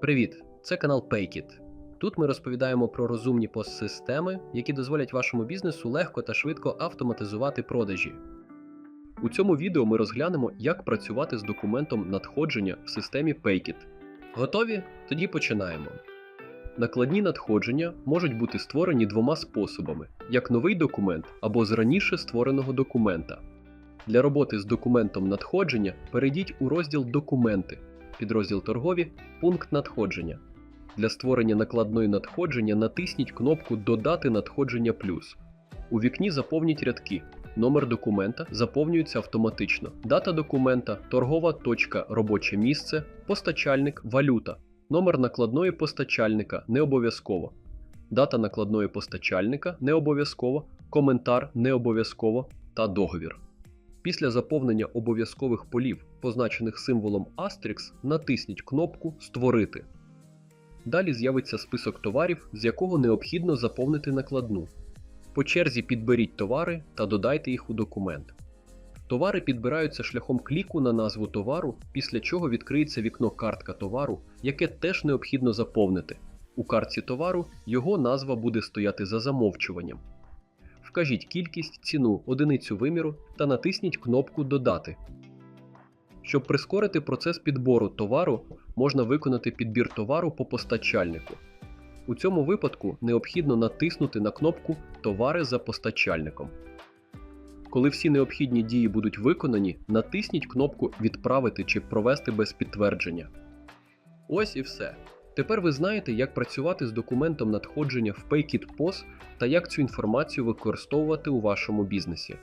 Привіт! Це канал Paykit. Тут ми розповідаємо про розумні постсистеми, які дозволять вашому бізнесу легко та швидко автоматизувати продажі. У цьому відео ми розглянемо, як працювати з документом надходження в системі Paykit. Готові? Тоді починаємо. Накладні надходження можуть бути створені двома способами: як новий документ або з раніше створеного документа. Для роботи з документом надходження перейдіть у розділ Документи, підрозділ торгові, пункт надходження. Для створення накладної надходження натисніть кнопку Додати надходження плюс. У вікні заповніть рядки. Номер документа заповнюється автоматично. Дата документа, торгова точка, робоче місце, постачальник, валюта. Номер накладної постачальника не обов'язково. Дата накладної постачальника не обов'язково, коментар не обов'язково та договір. Після заповнення обов'язкових полів, позначених символом Asterisk, натисніть кнопку Створити. Далі з'явиться список товарів, з якого необхідно заповнити накладну. По черзі підберіть товари та додайте їх у документ. Товари підбираються шляхом кліку на назву товару, після чого відкриється вікно Картка товару, яке теж необхідно заповнити. У картці товару його назва буде стояти за замовчуванням. Вкажіть кількість, ціну, одиницю виміру та натисніть кнопку Додати. Щоб прискорити процес підбору товару, можна виконати підбір товару по постачальнику. У цьому випадку необхідно натиснути на кнопку Товари за постачальником. Коли всі необхідні дії будуть виконані, натисніть кнопку Відправити чи провести без підтвердження. Ось і все. Тепер ви знаєте, як працювати з документом надходження в Paykit POS та як цю інформацію використовувати у вашому бізнесі.